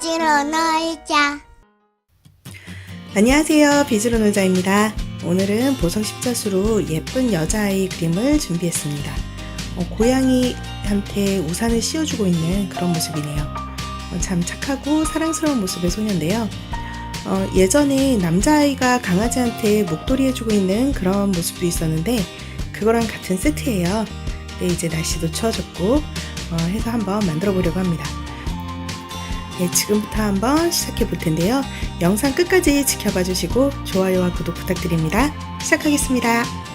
비즈로 놀자. 안녕하세요. 비즈로 놀자입니다. 오늘은 보석 십자수로 예쁜 여자아이 그림을 준비했습니다. 어, 고양이한테 우산을 씌워주고 있는 그런 모습이네요. 어, 참 착하고 사랑스러운 모습의 소녀인데요. 어, 예전에 남자아이가 강아지한테 목도리 해주고 있는 그런 모습도 있었는데 그거랑 같은 세트예요. 네, 이제 날씨도 추워졌고 어, 해서 한번 만들어 보려고 합니다. 네, 지금부터 한번 시작해 볼 텐데요. 영상 끝까지 지켜봐 주시고 좋아요와 구독 부탁드립니다. 시작하겠습니다.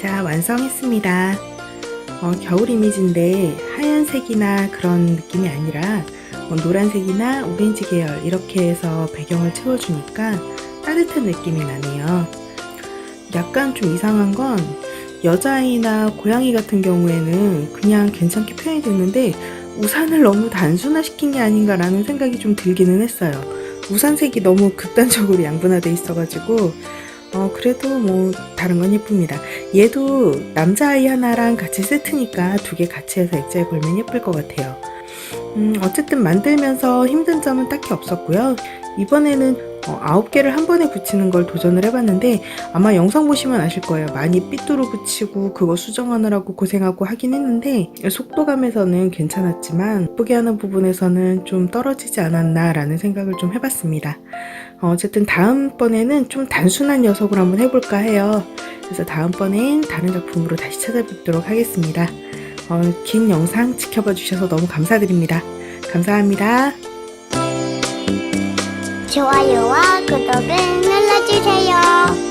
자, 완성했습니다. 어, 겨울 이미지인데 하얀색이나 그런 느낌이 아니라 뭐 노란색이나 오렌지 계열 이렇게 해서 배경을 채워주니까 따뜻한 느낌이 나네요. 약간 좀 이상한 건 여자아이나 고양이 같은 경우에는 그냥 괜찮게 표현이 됐는데 우산을 너무 단순화시킨 게 아닌가라는 생각이 좀 들기는 했어요. 우산색이 너무 극단적으로 양분화돼 있어가지고 어 그래도 뭐 다른 건 예쁩니다. 얘도 남자아이 하나랑 같이 세트니까 두 개 같이 해서 액자에 걸면 예쁠 것 같아요. 음 어쨌든 만들면서 힘든 점은 딱히 없었고요. 이번에는 어, 9개를 한 번에 붙이는 걸 도전을 해봤는데 아마 영상 보시면 아실 거예요. 많이 삐뚤어 붙이고 그거 수정하느라고 고생하고 하긴 했는데 속도감에서는 괜찮았지만 예쁘게 하는 부분에서는 좀 떨어지지 않았나라는 생각을 좀 해봤습니다. 어, 어쨌든 다음번에는 좀 단순한 녀석을 한번 해볼까 해요. 그래서 다음번엔 다른 작품으로 다시 찾아뵙도록 하겠습니다. 어, 긴 영상 지켜봐 주셔서 너무 감사드립니다. 감사합니다. 좋아요와 구독을 눌러주세요.